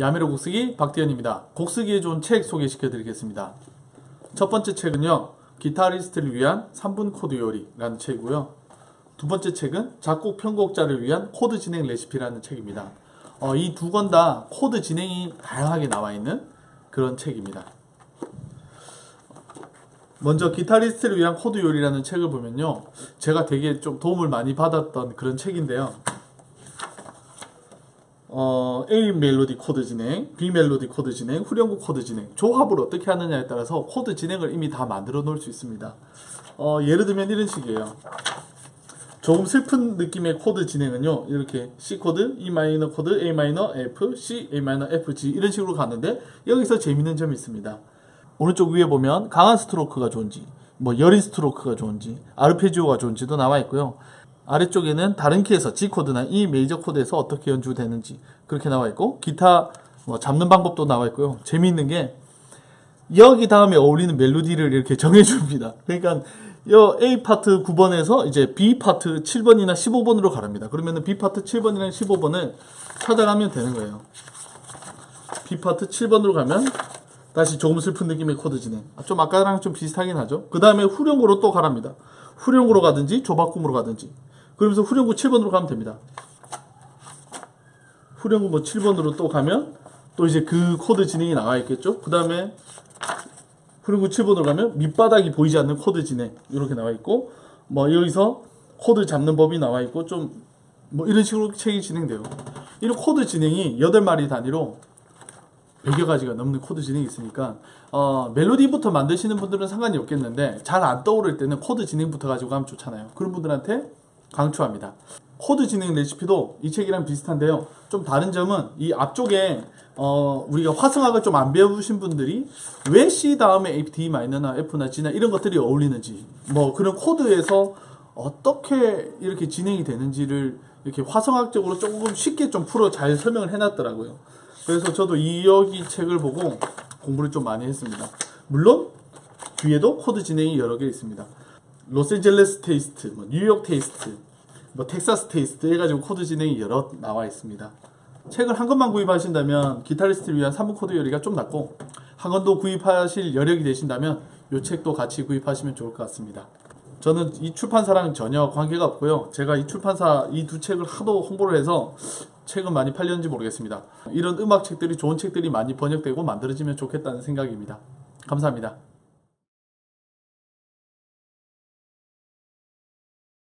야메로 곡쓰기 박디현입니다. 곡쓰기에 좋은 책 소개시켜 드리겠습니다. 첫 번째 책은요. 기타리스트를 위한 3분 코드 요리라는 책이고요. 두 번째 책은 작곡 편곡자를 위한 코드 진행 레시피라는 책입니다. 어, 이 두 권 다 코드 진행이 다양하게 나와 있는 그런 책입니다. 먼저 기타리스트를 위한 코드 요리라는 책을 보면요. 제가 되게 좀 도움을 많이 받았던 그런 책인데요. 어, A 멜로디 코드 진행, B 멜로디 코드 진행, 후렴구 코드 진행, 조합을 어떻게 하느냐에 따라서 코드 진행을 이미 다 만들어 놓을 수 있습니다. 어, 예를 들면 이런 식이에요. 조금 슬픈 느낌의 코드 진행은요, 이렇게 C 코드, E 마이너 코드, A 마이너, F, C, A 마이너, F, G 이런 식으로 가는데 여기서 재밌는 점이 있습니다. 오른쪽 위에 보면 강한 스트로크가 좋은지, 뭐 여린 스트로크가 좋은지, 아르페지오가 좋은지도 나와 있고요. 아래쪽에는 다른 키에서 G 코드나 E 메이저 코드에서 어떻게 연주되는지 그렇게 나와 있고 기타 뭐 잡는 방법도 나와 있고요. 재미있는 게 여기 다음에 어울리는 멜로디를 이렇게 정해줍니다. 그러니까 요 A 파트 9번에서 이제 B 파트 7번이나 15번으로 가랍니다. 그러면은 B 파트 7번이나 15번을 찾아가면 되는 거예요. B 파트 7번으로 가면 다시 조금 슬픈 느낌의 코드 진행. 아, 좀 아까랑 좀 비슷하긴 하죠. 그 다음에 후렴구로 또 가랍니다. 후렴구로 가든지 조바꿈으로 가든지. 그러면서 후렴구 7번으로 가면 됩니다. 후렴구 뭐 7번으로 또 가면 또 이제 그 코드 진행이 나와 있겠죠. 그 다음에 후렴구 7번으로 가면 밑바닥이 보이지 않는 코드 진행 이렇게 나와 있고 뭐 여기서 코드 잡는 법이 나와 있고 좀 뭐 이런 식으로 책이 진행돼요. 이런 코드 진행이 8마리 단위로 100여 가지가 넘는 코드 진행이 있으니까 어, 멜로디부터 만드시는 분들은 상관이 없겠는데 잘 안 떠오를 때는 코드 진행부터 가지고 가면 좋잖아요. 그런 분들한테 강추합니다. 코드 진행 레시피도 이 책이랑 비슷한데요. 좀 다른 점은 이 앞쪽에 어, 우리가 화성학을 좀 안 배우신 분들이 왜 C 다음에 D 마이너나 F나 G나 이런 것들이 어울리는지 뭐 그런 코드에서 어떻게 이렇게 진행이 되는지를 이렇게 화성학적으로 조금 쉽게 좀 풀어 잘 설명을 해놨더라고요. 그래서 저도 이 여기 책을 보고 공부를 좀 많이 했습니다. 물론 뒤에도 코드 진행이 여러 개 있습니다. 로스앤젤레스 테이스트, 뭐 뉴욕 테이스트, 뭐 텍사스 테이스트 해가지고 코드 진행이 여러 나와 있습니다. 책을 한 권만 구입하신다면 기타리스트를 위한 3분 코드 요리가 좀 낫고 한 권도 구입하실 여력이 되신다면 이 책도 같이 구입하시면 좋을 것 같습니다. 저는 이 출판사랑 전혀 관계가 없고요. 제가 이 출판사 이 두 책을 하도 홍보를 해서 책은 많이 팔렸는지 모르겠습니다. 이런 음악 책들이 좋은 책들이 많이 번역되고 만들어지면 좋겠다는 생각입니다. 감사합니다.